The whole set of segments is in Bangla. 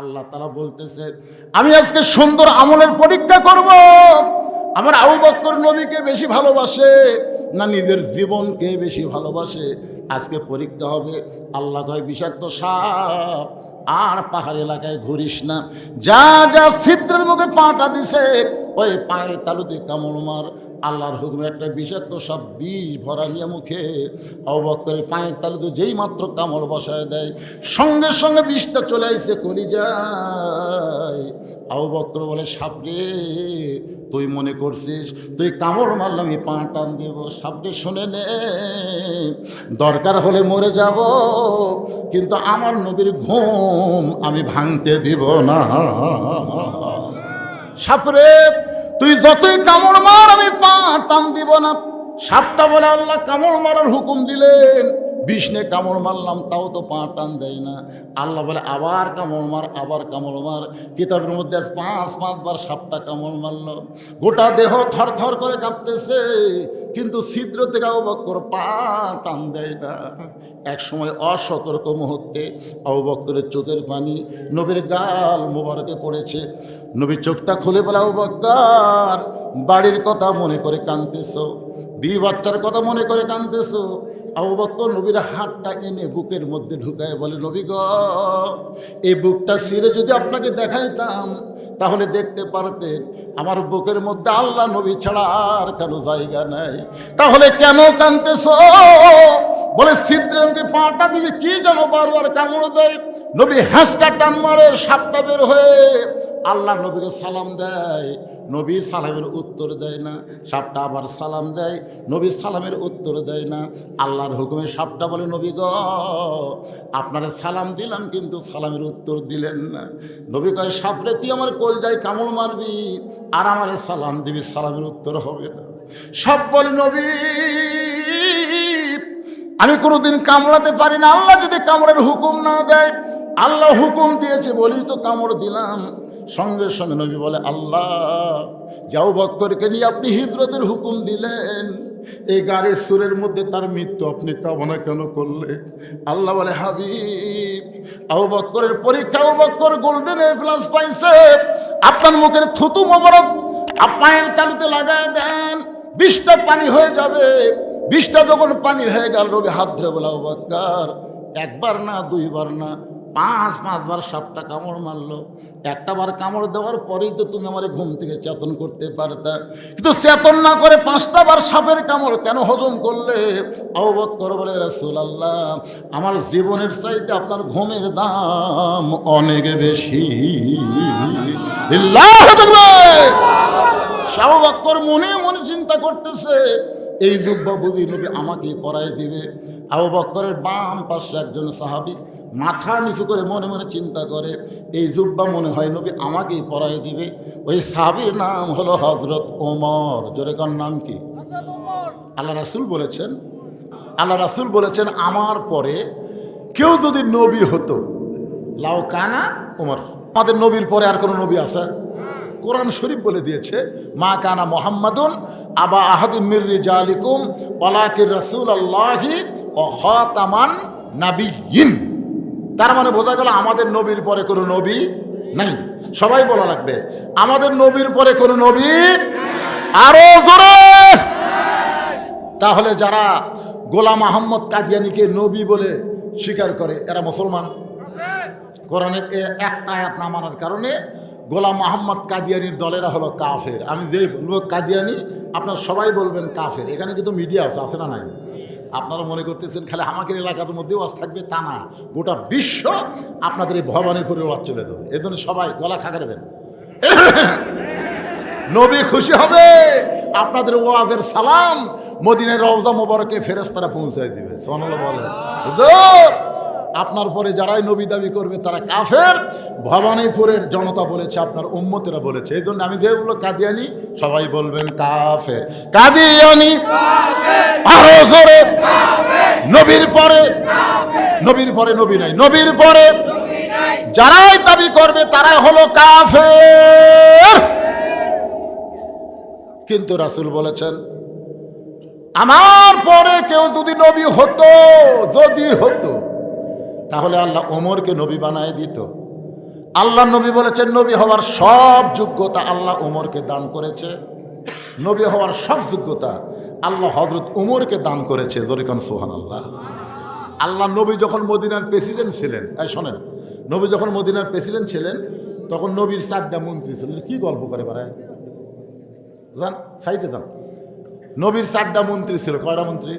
আল্লাহ তারা বলতেছে, আমি আজকে সুন্দর আমলের পরীক্ষা করব। আমার আবু বক্কর নবীকে বেশি ভালোবাসে। না নিজের জীবনকে বেশি ভালোবাসে, আজকে পরীক্ষা হবে। আল্লাহ কয়, বিষাক্ত সাপ, আর পাহাড় এলাকায় ঘুরিস না। যা যা ছিদ্রের মুখে পাটা দিছে, ওই পায়ের তালুতে কামড় মার। আল্লাহর হুকুমে একটা বিষাক্ত সব বিষ ভরা নিয়ে মুখে। অবাক করে পায়ের তালুতে যেই মাত্র কামড় বসায় দেয়। সঙ্গে সঙ্গে বিষটা চলে আসছে কলি যায় আবু বক্র বলে সাপরে তুই মনে করছিস, তুই কামড় মারলাম আমি পা টান দেব। সাপরে শুনে নে, দরকার হলে মরে যাব, কিন্তু আমার নবীর ঘুম আমি ভাঙতে দিব না। সাপরে তুই যতই কামড় মার, আমি পা টান দিব না। সাপটা বলে, আল্লাহ কামড় মারার হুকুম দিলেন। বিষ্ণে কামড় মারলাম তাও তো পা টান দেয় না। আল্লাহ বলে, আবার কামড় মার, আবার কামড় মার। কিতাবের মধ্যে পাঁচ পাঁচবার সাপটা কামড় মারল। গোটা দেহ থর থর করে কাঁপতেছে, কিন্তু ছিদ্র থেকে অবক্কর পা টান দেয় না। এক সময় অসতর্ক মুহূর্তে অবক্করের চোখের পানি নবীর গাল মোবারকে পড়েছে। নবীর চোখটা খুলে বলে অবক্কার বাড়ির কথা মনে করে কাঁদতেছ বি বাচ্চার কথা মনে করে কাঁদতেছ আবু নবীর হাতটা এনে বুকের মধ্যে ঢুকায় বলে, নবী গ, এই বুকটা ছিঁড়ে যদি আপনাকে দেখাইতাম, তাহলে দেখতে পারতেন আমার বুকের মধ্যে আল্লাহ নবী ছাড়া আর কেন জায়গা নাই। তাহলে কেন কানতেছ বলে ছিদ্রেনকে পাটা দিয়ে কি যেন বারবার কামড় দেয়? নবী হ্যাঁসকা টান মারে সাপটা বের হয়ে আল্লাহ নবীকে সালাম দেয়, নবী সালামের উত্তর দেয় না, সাপটা আবার সালাম দেয়, নবী সালামের উত্তর দেয় না, আল্লাহর হুকুমে সাপটা বলে, নবী গ, আপনারা সালাম দিলাম কিন্তু সালামের উত্তর দিলেন না। নবী কয়, সাপরে তুই আমার কলজায় কামড় মারবি আর আমারে সালাম দিবি, সালামের উত্তর হবে না। সব বলে, নবী, আমি কোনোদিন কামড়াতে পারি না। আল্লাহ যদি কামড়ের হুকুম না দেয়, আল্লাহ হুকুম দিয়েছে বলি তো কামড় দিলাম। সঙ্গে সঙ্গে নবী বলে, আল্লাহ, যাও বক্করকে নিয়ে আপনি হিজরতের হুকুম দিলেন। এই গাড়ির সুরের মধ্যে তার মৃত্যু আপনি কামনা কেন করলে আল্লাহ বলে, হাবিব, আবু বক্করের পরীক্ষা, Abu Bakkar golden A plus পাইছে। আপনার মুখের থুতু মোবারক পায়ের তালুতে লাগায় দেন। বিষটা পানি হয়ে যাবে। বিষটা যখন পানি হয়ে গেল রবি হাত ধরে বলা বাক্কার, একবার না, দুইবার না পাঁচ, পাঁচবার সাপটা কামড় মারলো। একটা বার কামড় দেওয়ার পরেই তো তুমি আমার ঘুম থেকে চেতন করতে পারতা। কিন্তু চেতন না করে পাঁচটা বার সাপের কামড় কেন হজম করলে? অবক্কর বলে রসুল আল্লাহ আমার জীবনের চাইতে আপনার ঘুমের দাম অনেক বেশি। আল্লাহু আকবার। শাহ বাক্কর মনে মনে চিন্তা করতেছে এই জুব্বা বুঝি নবী আমাকে পরাই দিবে। আবু বক্করের বাম পাশে একজন সাহাবি মাথা নিচু করে মনে মনে চিন্তা করে এই জুব্বা মনে হয় নবী আমাকেই পরাই দিবে। ওই সাহাবির নাম হলো হজরত ওমর। জোরে কার নাম কি? আল্লাহ রাসুল বলেছেন আল্লাহ রাসুল বলেছেন আমার পরে কেউ যদি নবী হতো লাউ কানা ওমর। আমাদের নবীর পরে আর কোনো নবী আছে? কোরআন শরীফ বলে দিয়েছে, মা কানা মোহাম্মদুন আবা আহাদিন মির্রি জালিকুম ওলাকির রসুল আল্লাহি ও খাতামান নাবিয়িন তার মানে বোঝা গেল আমাদের নবীর পরে কোনো নবী নাই। সবাই বলা লাগবে, আমাদের নবীর পরে কোনো নবী আরও জোরে! তাহলে যারা গোলাম আহম্মদ কাদিয়ানিকে নবী বলে স্বীকার করে, এরা মুসলমান। কোরআনের এ একটা আয়াত না মানার কারণে গোলাম মোহাম্মদ কাদিয়ানির দলেরা হলো কাফের। আমি যে বলব কাদিয়ানি, আপনার সবাই বলবেন কাফের। এখানে কিন্তু মিডিয়া আছে আছে না নাই? আপনারা মনে করতেছেন খালি আমাদের এলাকার মধ্যেও আজ থাকবে? তা না। গোটা বিশ্ব আপনাদের এই ভবানীপুরের ওয়াজ চলে যাবে। এই জন্য সবাই গলা খাগারে দেন। নবী খুশি হবে। আপনাদের ওয়াজের সালাম মদিনের রওজা মোবারকে ফেরেস্তারা পৌঁছায় দিবে। সোনাল বলে আপনার পরে যারাই নবী দাবি করবে, তারা কাফের। ভবানীপুরের জনতা বলেছে, আপনার উম্মতেরা বলেছে। এই জন্য আমি যে বলল, কাদিয়ানি, সবাই বলবেন কাফের। কাদিয়ানি, আরও জোরে। নবীর পরে নবীর পরে নবী নাই। নবীর পরে যারাই দাবি করবে, তারা হলো কাফের। কিন্তু রাসুল বলেছেন, আমার পরে কেউ যদি নবী হতো, যদি হতো তাহলে আল্লাহ ওমরকে নবী বানায় দিত। আল্লাহ নবী বলেছেন, নবী হওয়ার সব যোগ্যতা আল্লাহ উমরকে দান করেছে। নবী হওয়ার সব যোগ্যতা আল্লাহ হজরত উমরকে দান করেছে। জরিকান সোহান আল্লাহ আল্লাহ নবী যখন মদিনার প্রেসিডেন্ট ছিলেন, এই শোনেন, নবী যখন মদিনার প্রেসিডেন্ট ছিলেন, তখন নবীর চারটা মন্ত্রী ছিলেন। কি গল্প করে বেড়ায় যান, সাইডে যান। নবীর চারটা মন্ত্রী ছিল। কয়টা মন্ত্রী?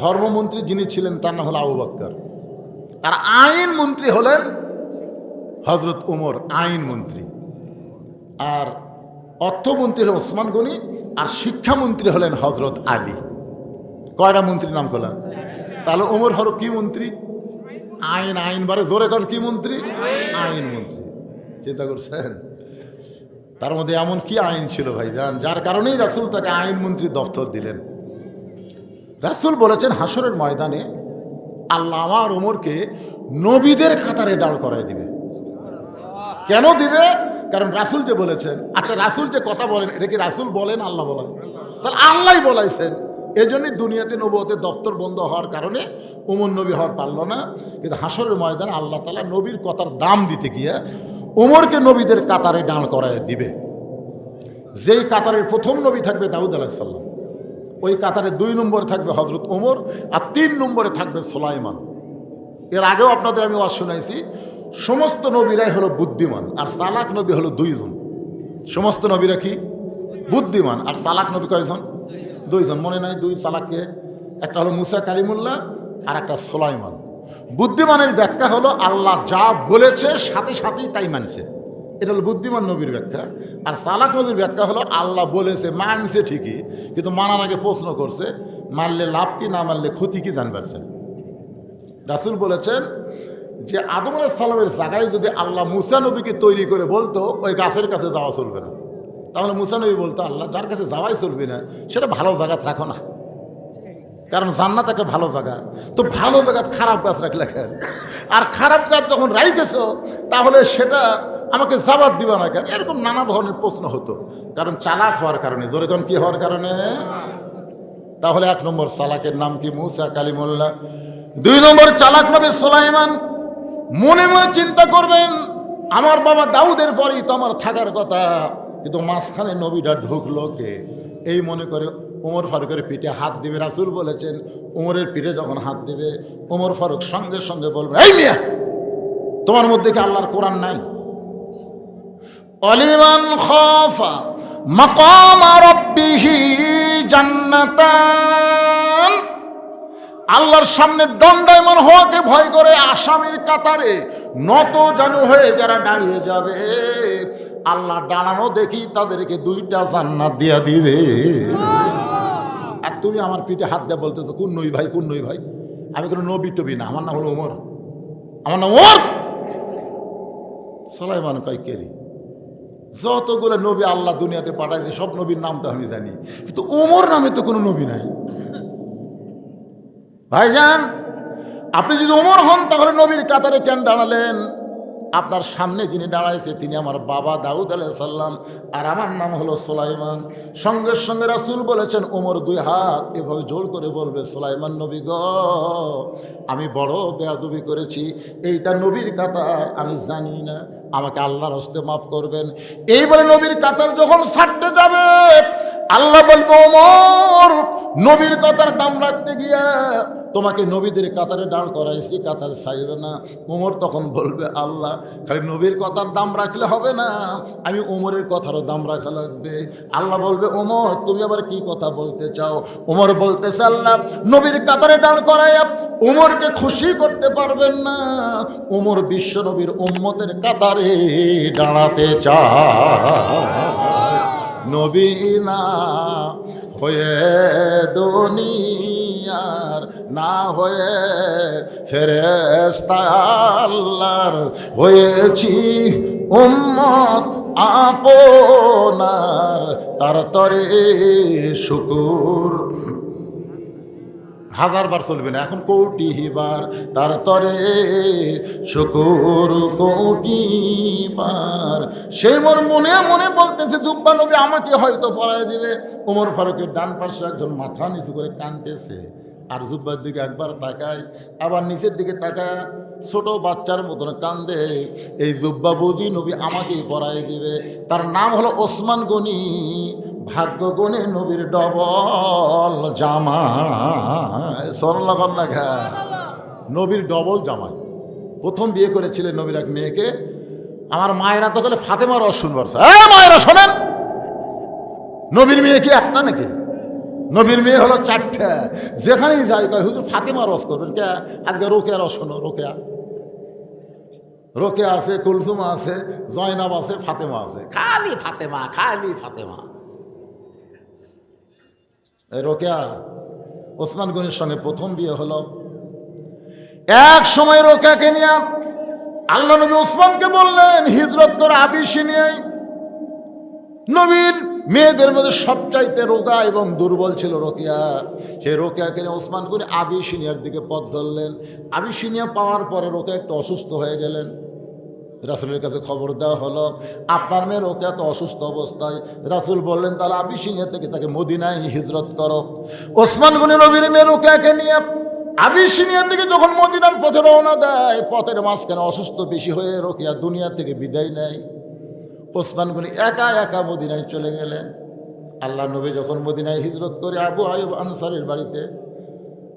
ধর্মমন্ত্রী যিনি ছিলেন, তার নাম হলো আবু বাক্কর। আর আইন মন্ত্রী হলেন হজরত উমর, আইন মন্ত্রী। আর অর্থমন্ত্রী হলেন ওসমান গনি, আর শিক্ষামন্ত্রী হলেন হজরত আলী। কয়টা মন্ত্রীর নাম করলাম তাহলে ওমর হর কি মন্ত্রী? আইন আইন বারে জোরে কর কি মন্ত্রী? আইন মন্ত্রী। চিন্তা করছেন? তার মধ্যে এমন কি আইন ছিল ভাই জান? যার কারণেই রাসুল তাকে আইন মন্ত্রী দপ্তর দিলেন। রাসুল বলেছেন হাসরের ময়দানে আল্লাহ আমার ওমরকে নবীদের কাতারে দাঁড় করায় দিবে। কেন দিবে? কারণ রাসুল যে বলেছেন আচ্ছা রাসুল যে কথা বলেন, এটা কি রাসুল বলেন, আল্লাহ বলেন? তাহলে আল্লাহ বলাইছেন। এই জন্যই দুনিয়াতে নবতের দপ্তর বন্ধ হওয়ার কারণে উমর নবী হওয়ার পারল না। কিন্তু হাসরের ময়দান আল্লাহ তালা নবীর কথার দাম দিতে গিয়ে উমরকে নবীদের কাতারে দাঁড় করায় দিবে। যেই কাতারের প্রথম নবী থাকবে দাউদ আলাহিসাল্লাম ওই কাতারে দুই নম্বরে থাকবে হজরত ওমর আর তিন নম্বরে থাকবে সোলাইমান। এর আগেও আপনাদের আমি ওয়াজ শুনাইছি, সমস্ত নবীরাই হলো বুদ্ধিমান আর সালাক নবী হলো দুইজন। সমস্ত নবীরা কি? বুদ্ধিমান। আর সালাক নবী কয়জন? দুইজন। মনে নাই দুই সালাককে, একটা হলো মুসা কারিমুল্লাহ আর একটা সোলাইমান। বুদ্ধিমানের ব্যাখ্যা হলো আল্লাহ যা বলেছে সাথে সাথেই তাই মানছে। এটা হলো বুদ্ধিমান নবীর ব্যাখ্যা। আর সালাক নবীর ব্যাখ্যা হলো আল্লাহ বলেছে, মানছে ঠিকই, কিন্তু মানার আগে প্রশ্ন করছে, মানলে লাভ কি, না মানলে ক্ষতি কি জানবার চায় রাসুল বলেছেন যে, আদম সালামের জায়গায় যদি আল্লাহ মুসা নবীকে তৈরি করে বলতো, ওই গাছের কাছে যাওয়া চলবে না। তাহলে মুসা নবী বলতো, আল্লাহ যার কাছে যাওয়াই চলবে না, সেটা ভালো জায়গা রাখো না। কারণ জান্নাত একটা ভালো জায়গা। তো ভালো জায়গা খারাপ গাছ রাখলে কেন আর খারাপ গাছ যখন রাই গেছো তাহলে সেটা আমাকে জবাব দিবা না কেন? এরকম নানা ধরনের প্রশ্ন হতো। কারণ চালাক হওয়ার কারণে। যেরকম কি হওয়ার কারণে? তাহলে এক নম্বর চালাকের নাম কি? মুসা কালিমুল্লাহ। দুই নম্বর চালাক নবী সোলাইমান। মনে মনে চিন্তা করবেন, আমার বাবা দাউদের পরেই তো আমার থাকার কথা। কিন্তু মাঝখানে নবীটা ঢুকলো কে? এই মনে করে ওমর ফারুকের পিঠে হাত দিবে, রাসুল বলেছেন ওমরের পিঠে যখন হাত দিবে ওমর ফারুক সঙ্গে সঙ্গে বলবে, এই মিয়া, তোমার মধ্যে কি আল্লাহর কোরআন নাই? অলিমান খফা মকাম রব্বিহি জান্নাতান। আল্লাহর সামনে দণ্ডায়মান হওয়াকে ভয় করে আসামির কাতারে নত জানু হয়ে যারা দাঁড়িয়ে যাবে, আল্লাহ দাঁড়ানো দেখি তাদেরকে দুইটা জান্নাত দিয়া দিবে। আর তুমি আমার পিঠে হাত দিয়ে বলতেছো, কোন নই ভাই, কোন নই ভাই? আমি কোনো নবী টবি না, আমার নাম হলো ওমর। আমার নাম ওমর! সালাইমান কয় কেরি যতগুলো নবী আল্লাহ দুনিয়াতে পাঠাইছে, সব নবীর নাম তো আমি জানি, কিন্তু ওমর নামে তো কোনো নবী নাই। ভাইজান, আপনি যদি ওমর হন, তাহলে নবীর কাতারে কেন দাঁড়ালেন? আপনার সামনে যিনি দাঁড়াইছে, তিনি আমার বাবা দাউদ সাল্লাম আর আমার নাম হলো সোলাইমান। সঙ্গে সঙ্গে রাসুল বলেছেন, ওমর দুই হাত এভাবে জোর করে বলবে, সোলাইমান নবী গ, আমি বড় বেয়াদবি করেছি, এইটা নবীর কাতার, আমি জানি না, আমাকে আল্লাহর হস্তে মাফ করবেন। এই বলে নবীর কাতার যখন ছাড়তে যাবে, আল্লাহ বলব, ওমর, নবীর কথার দাম রাখতে গিয়া তোমাকে নবীদের কাতারে দাঁড় করাইছি, কাতার সাইল না। ওমর তখন বলবে, আল্লাহ, খালি নবীর কথার দাম রাখলে হবে না। আমি ওমরের কথারও দাম রাখা লাগবে। আল্লাহ বলবে ওমর তুমি আবার কি কথা বলতে চাও? ওমর বলতেছে, আল্লাহ, নবীর কাতারে দাঁড় করাইয়া ওমরকে খুশি করতে পারবেন না। ওমর বিশ্ব নবীর উম্মতের কাতারে দাঁড়াতে নবী না হয়ে দুনিয়ার না হয়ে ফেরেস্তা আল্লাহর হয়েছি উম্মত আপনার, তার তরে শুকুর। হাজারবার চলবে না, এখন কোটি বার, তার তরে শুকুর কোটি বার। সেই মোর মনে মনে বলতেছে, দুব্বা নবী আমাকে হয়তো পড়ায় দিবে। ওমর ফারুকের ডান পাশে একজন মাথা নিচু করে কানতেছে আর জুব্বার দিকে একবার তাকায়, আবার নিচের দিকে তাকায়, ছোট বাচ্চার মতন কান্দে, এই জুব্বা বুঝি নবী আমাকেই পড়াই দিবে। তার নাম হলো ওসমান গনি, ভাগ্য গনে নবীর ডবল জামা কন্যা খা নবীর ডবল জামাই। প্রথম বিয়ে করেছিলেন নবীর এক মেয়েকে। আমার মায়েরা তো গেলে ফাতেমার রস হ্যাঁ মায়েরা শোনেন, নবীর মেয়ে কি একটা নাকি? নবীর মেয়ে হলো চারটে। যেখানেই যাই কয়, হুজুর ফাতেমা রস করবেন? কে? আজকে রোকেয়া রস শোনো, রোকেয়া। রোকেয়া আছে, কুলসুম আছে, জয়নাব আছে, ফাতেমা আছে। খালি ফাতেমা খালি ফাতেমা। এই রোকেয়া, ওসমান গনির সঙ্গে প্রথম বিয়ে হলো। এক সময় রোকেয়াকে নিয়ে আল্লাহ নবী ওসমানকে বললেন, হিজরত করে আবিসি নিয়ে নবীন মেয়েদের মধ্যে সবচাইতে রোগা এবং দুর্বল ছিল রোকেয়া। সেই রোকেয়াকে নিয়ে ওসমান করে আবিসিনিয়ার দিকে পথ ধরলেন। আবিসিনিয়া পাওয়ার পরে রোকেয়া একটু অসুস্থ হয়ে গেলেন। রাসুলের কাছে খবর দেওয়া হলো, আপনার মেয়ে রোকেয়া তো অসুস্থ অবস্থায়। রাসুল বললেন, তাহলে আবিসিনিয়া থেকে তাকে মদিনায় হিজরত করো। ওসমান গনি নবীর মেয়ে রোকেয়াকে নিয়ে আবিসিনিয়া থেকে যখন মদিনার পথে রওনা দেয়, পথের মাঝখানে অসুস্থ, বেশি হয়ে রোকেয়া দুনিয়া থেকে বিদায় নেয়। ওসমান গনি একা একা মদিনায় চলে গেলেন। আল্লাহ নবী যখন মদিনায় হিজরত করে আবু আয়ুব আনসারের বাড়িতে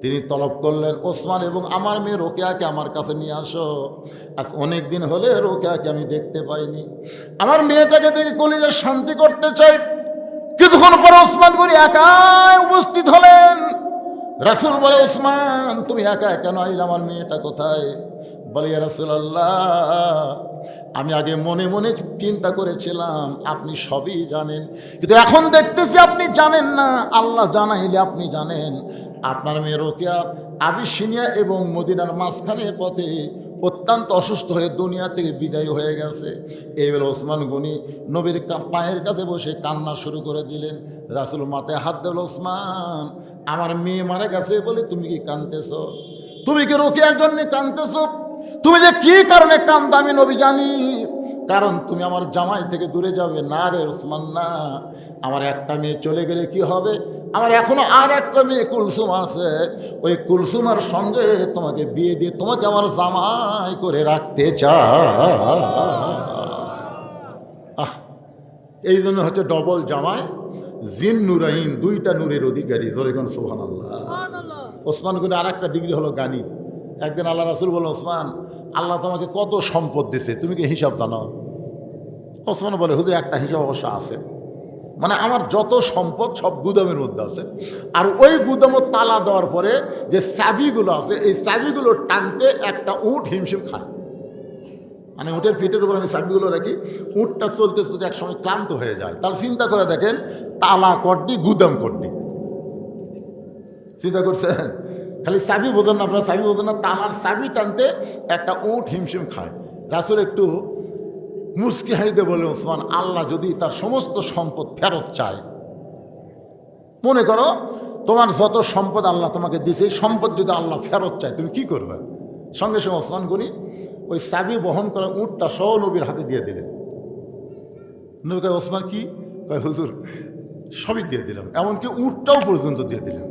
তিনি তলব করলেন, ওসমান এবং আমার মেয়ে রোকেয়াকে আমার কাছে নিয়ে আসো। আজ অনেক দিন হলে রোকেয়াকে আমি দেখতে পাইনি। আমার মেয়েটাকে দেখে কলিজে শান্তি করতে চাই। কিছুক্ষণ পর ওসমান গনি একাই উপস্থিত হলেন। রাসুল বলে, ওসমান, তুমি একা কেন আইলে আমার মেয়েটা কোথায়? বলে রাসুলাল্লাহ, আমি আগে মনে মনে চিন্তা করেছিলাম, আপনি সবই জানেন। কিন্তু এখন দেখতেছি আপনি জানেন না, আল্লাহ জানাইলে আপনি জানেন। আপনার মেয়ে রোকেয়া আবিসিনিয়া এবং মদিনার মাঝখানের পথে অত্যন্ত অসুস্থ হয়ে দুনিয়া থেকে বিদায় হয়ে গেছে। এইবেলা ওসমান গনি নবীর পায়ের কাছে বসে কান্না শুরু করে দিলেন। রাসুল মাথায় হাত দিল ওসমান, আমার মেয়ে মারা গেছে বলে তুমি কি কানতেছ তুমি কি রোকেয়ার জন্য কানতেছ তুমি যে কি কারণে কান্দা আমি নবী জানি? কারণ তুমি আমার জামাই থেকে দূরে যাবে। না রে ওসমান না। আমার একটা মেয়ে চলে গেলে কি হবে? আমার এখনও আর একটা মেয়ে কুলসুম আছে। ওই কুলসুমার সঙ্গে তোমাকে বিয়ে দিয়ে তোমাকে আমার জামাই করে রাখতে চা আহ এই জন্য হচ্ছে ডবল জামাই। জিন নুরাইন দুইটা নূরের অধিকারী। জোরেগন সোহান আল্লাহ ওসমান গুনে আর একটা ডিগ্রি হলো গানি একদিন আল্লাহ রাসুল বলল ওসমান, আল্লাহ তোমাকে কত সম্পদ দিছে, তুমি কি হিসাব জানো? ওসমান বলে, হুজুর, একটা হিসাব অবশ্য আছে। মানে আমার যত সম্পদ সব গুদামের মধ্যে আছে। আর ওই গুদামও তালা দেওয়ার পরে যে চাবিগুলো আছে, এই চাবিগুলো টানতে একটা উঁট হিমশিম খায়। মানে উটের পিঠের উপর আমি চাবিগুলো রাখি, উঁটটা চলতে চলতে একসময় ক্লান্ত হয়ে যায়। তাহলে চিন্তা করে দেখেন, তালা কড্ডি, গুদাম কড্ডি। চিন্তা করছেন? খালি চাবি বোঝেন না আপনার চাবি বোঝেন না তালার চাবি টানতে একটা উঁট হিমশিম খায়। রাসুল একটু মুসকি হাইতে বলে ওসমান, আল্লাহ যদি তার সমস্ত সম্পদ ফেরত চায়, মনে করো তোমার যত সম্পদ আল্লাহ তোমাকে এই সম্পদ যদি আল্লাহ ফেরত চায়, তুমি কি করবে? সঙ্গে সঙ্গে ওসমান গনি ওই চাবি বহন করা উঁটটা সহ নবীর হাতে দিয়ে দিলেন। নবী কয়, ওসমান কি? কয়, হুজুর, সবই দিয়ে দিলাম, এমনকি উঁটটাও পর্যন্ত দিয়ে দিলাম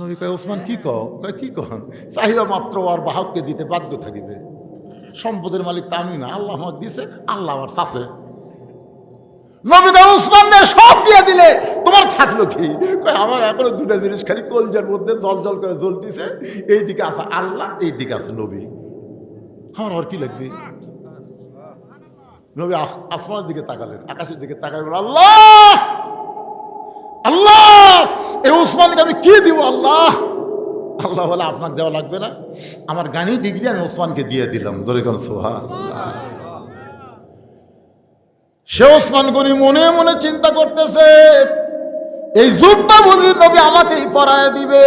নবী কয় ওসমান কি কও? কয়, কি কন? চাহিদা মাত্র আর বাহককে দিতে বাধ্য থাকিবে। সম্পদের মালিক তা আমি না, আল্লাহ আমাকে দিছে, আল্লাহ আমার চাষে নবী কয় ওসমান সব দিয়ে দিলে, তোমার থাকল কি? কয়, আমার এখনও দুটা জিনিস খালি কলজার মধ্যে জল জল করে জ্বলতিছে এই দিকে আছে আল্লাহ এই দিকে আছে নবী। আমার আর কি লাগবে? নবী আসমানের দিকে তাকালেন, আকাশের দিকে তাকালেন আল্লাহ! আল্লাহ! এই ওসমানকে আমি কি দিব? আল্লাহ। আল্লাহ বলে আপনার দেওয়া লাগবে না। আমার গানি ডিগ্রি আমি ওসমানকে দিয়ে দিলাম। জোরে কোন সোহা সে ওসমান গনি মনে মনে চিন্তা করতেছে, এই জুব্বা বুঝি নবী আমাকেই পরায় দিবে।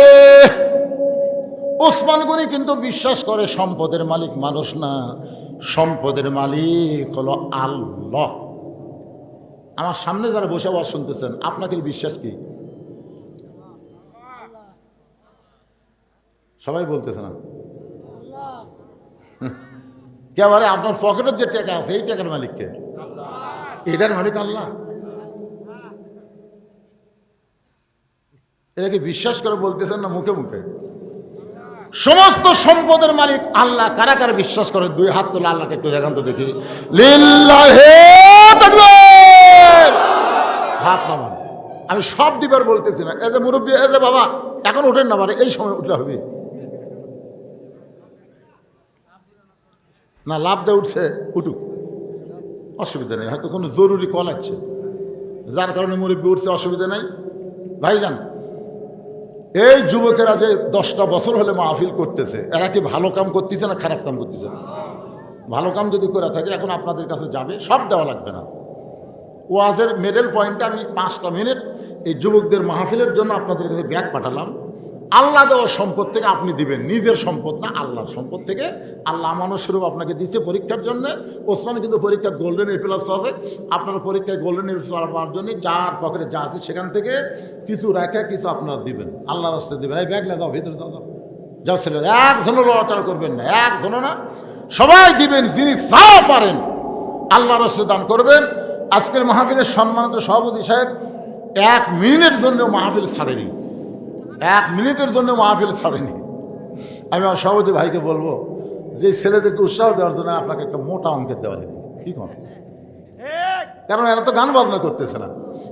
ওসমান গনি কিন্তু বিশ্বাস করে, সম্পদের মালিক মানুষ না। সম্পদের মালিক হলো আল্লাহ। আমার সামনে যারা বসে আবার শুনতেছেন, আপনাকে বিশ্বাস কি? সবাই বলতেছে না। কে বলে? আপনার পকেটের যে টাকা আছে এই টাকার মালিককে এটার মালিক আল্লাহ। এটা কি বিশ্বাস করে বলতেছেন না মুখে মুখে? সমস্ত সম্পদের মালিক আল্লাহ কারা কারা বিশ্বাস করে দুই হাত তোলা আল্লাহকে একটু দেখান তো দেখি। হাত নামান। আমি সব দিবার বলতেছি না। এ মুরব্বী এজ এ বাবা এখন ওঠেন না পারে এই সময় উঠলে হবে। না লাভ দিয়ে উঠছে, উঠুক। অসুবিধা নেই, হয়তো কোনো জরুরি কল আছে যার কারণে মুরব্বী উঠছে, অসুবিধা নাই। ভাইজান, এই যুবকেরা যে দশটা বছর হলে মাহফিল করতেছে, এরা কি ভালো কাম করতেছে না খারাপ কাম করতেছে? ভালো কাম যদি করে থাকে, এখন আপনাদের কাছে যাবে, সব দেওয়া লাগবে না। ওয়াজের মেডেল পয়েন্টে আমি পাঁচটা মিনিট এই যুবকদের মাহফিলের জন্য আপনাদের কাছে ব্যাগ পাঠালাম। আল্লাহ দেওয়ার সম্পদ থেকে আপনি দিবেন। নিজের সম্পদ না, আল্লাহর সম্পদ থেকে। আল্লাহ আমানত স্বরূপ আপনাকে দিচ্ছে পরীক্ষার জন্য। ওসমান কিন্তু পরীক্ষার গোল্ডেন এ প্লাস আছে। আপনার পরীক্ষায় গোল্ডেন এ পাওয়ার জন্য যার পকেটে যা আছে সেখান থেকে কিছু রেখে কিছু আপনারা দিবেন। আল্লাহর রাস্তায় দেবেন। এই ব্যাগ যাও ভিতরে যাও যাও ছেলে একজনও লড়াচড়া করবেন না একজনও না। সবাই দিবেন, যিনি যা পারেন আল্লাহ রসে দান করবেন। আজকের মাহফিলের সম্মানিত সভাপতি সাহেব, এক মিনিটের জন্য মাহফিল ছাড়েনি। এক মিনিটের জন্য মাহফিল ছাড়েনি। আমি আমার সভাপতি ভাইকে বলব, যে ছেলেদেরকে উৎসাহ দেওয়ার জন্য আপনাকে একটা মোটা অঙ্কের দেওয়া লাগবে কি কোন কারণ এরা তো গান বাজনা করতেছে না।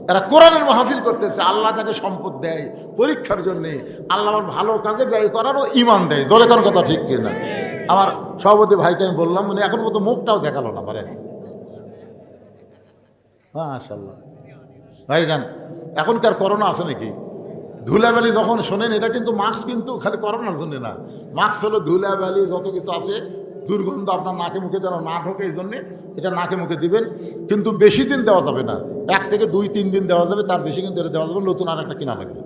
এরা কোরআনের মাহফিল করতেছে, আল্লাহ তাকে সম্পদ দেয় পরীক্ষার জন্যে, আল্লাহ আমার ভালো কাজে ব্যয় করারও ইমান দেয়। জোরে কোন কথা ঠিক কিনা? আমার সভাপতি ভাইকে আমি বললাম, উনি এখন মতো মুখটাও দেখাল না, পারে। মাশাল্লাহ ভাই যান এখনকার করোনা আছে নাকি? ধুলাবালি যখন শোনেন, এটা কিন্তু মাস্ক কিন্তু খালি করোনার জন্য না। মাস্ক হলো ধুলাবালি, যত কিছু আছে, দুর্গন্ধ আপনার নাকে মুখে যেন না ঢোকে এই জন্যে এটা নাকে মুখে দিবেন। কিন্তু বেশি দিন দেওয়া যাবে না। এক থেকে দুই, তিন দিন দেওয়া যাবে, তার বেশি কিন্তু এটা দেওয়া যাবে, নতুন আর একটা কিনা লাগবে।